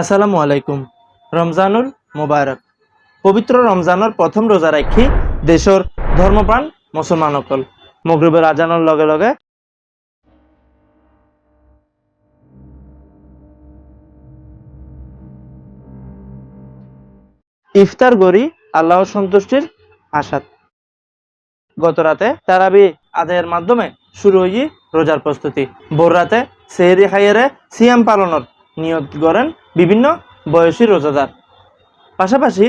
আসসালামু আলাইকুম। রমজানুল মোবারক। পবিত্র রমজানের প্রথম রোজা রাখি দেশৰ ধৰ্মপ্ৰাণ মুছলমানসকল মগরিবের আজানের লগে লগে ইফতার গড়ি আল্লাহর সন্তুষ্টির আশাত। গত রাতে তারাবি আদায়ের মাধ্যমে শুরু হয়ে রোজার প্রস্তুতি। ভোর রাতে সেহরি খাইয়েরে সিয়াম পালনের নিয়ত করেন বিভিন্ন বয়সী রোজাদার। পাশাপাশি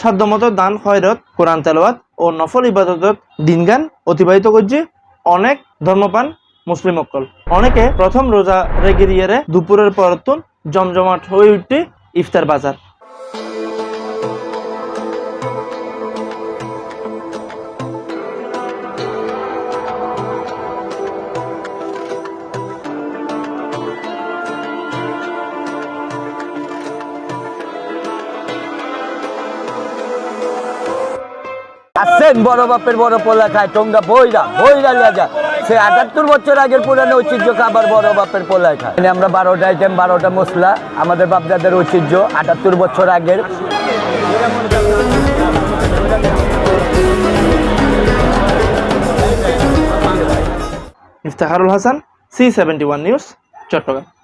সাধ্যমত দান, খয়রত, কোরআন তেলাওয়াত ও নফল ইবাদতত দিনগান অতিবাহিত করছে অনেক ধর্মপান মুসলিম অক্কল। অনেকে প্রথম রোজা রেগে দিয়ে দুপুরের পরতুন জমজমাট হয়ে উঠতে ইফতার বাজার। আসছেন বড় বাপের বড় পোলা খায়, টোঙ্গা বইরা বইরা লেজা সে আটাত্তর বছর আগের পুরানো ঐতিহ্য খাবার বড় বাপের পোলায় খায়? আমরা বারোটা আইটেম বারোটা মশলা, আমাদের বাপদাদের ঐতিহ্য, আটাত্তর বছর আগের। Iftekharul Hasan C seventy one news Chattogram.